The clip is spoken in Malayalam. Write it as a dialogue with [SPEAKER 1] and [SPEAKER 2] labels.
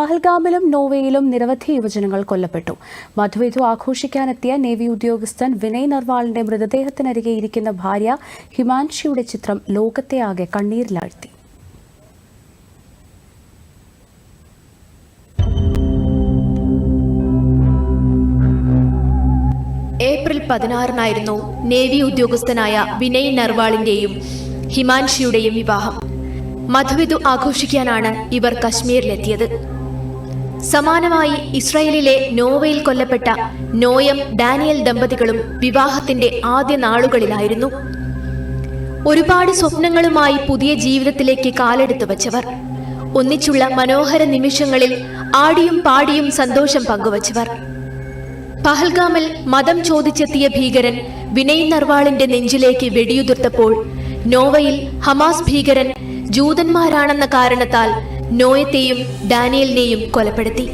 [SPEAKER 1] പഹൽഗാമിലും നോവയിലും നിരവധി യുവജനങ്ങൾ കൊല്ലപ്പെട്ടു. മധുവിധു ആഘോഷിക്കാനെത്തിയ നേവി ഉദ്യോഗസ്ഥൻ വിനയ് നർവാളിന്റെ മൃതദേഹത്തിനരികെ ഇരിക്കുന്ന ഭാര്യ ഹിമാൻഷിയുടെ ചിത്രം ലോകത്തെ ആകെ കണ്ണീരിലാഴ്ത്തി.
[SPEAKER 2] ഏപ്രിൽ പതിനാറിനായിരുന്നു നേവി ഉദ്യോഗസ്ഥനായ വിനയ് നർവാളിന്റെയും ഹിമാൻഷിയുടെയും വിവാഹം. മധുവിധു ആഘോഷിക്കാനാണ് ഇവർ കശ്മീരിലെത്തിയത്. സമാനമായി ഇസ്രയേലിലെ നോവയിൽ കൊല്ലപ്പെട്ട നോയം ഡാനിയൽ ദമ്പതികളും വിവാഹത്തിന്റെ ആദ്യ നാളുകളിലായിരുന്നു. ഒരുപാട് സ്വപ്നങ്ങളുമായി പുതിയ ജീവിതത്തിലേക്ക് കാലെടുത്തു വച്ചവർ. ഒന്നിച്ചുള്ള മനോഹര നിമിഷങ്ങളിൽ ആടിയും പാടിയും സന്തോഷം പങ്കുവച്ചവർ. പഹൽഗാമിൽ മതം ചോദിച്ചെത്തിയ ഭീകരൻ വിനയ് നർവാളിന്റെ നെഞ്ചിലേക്ക് വെടിയുതിർത്തപ്പോൾ നോവയിൽ ഹമാസ് ഭീകരൻ ജൂതന്മാരാണെന്ന കാരണത്താൽ നോയത്തെയും ഡാനിയലിനെയും കൊലപ്പെടുത്തി.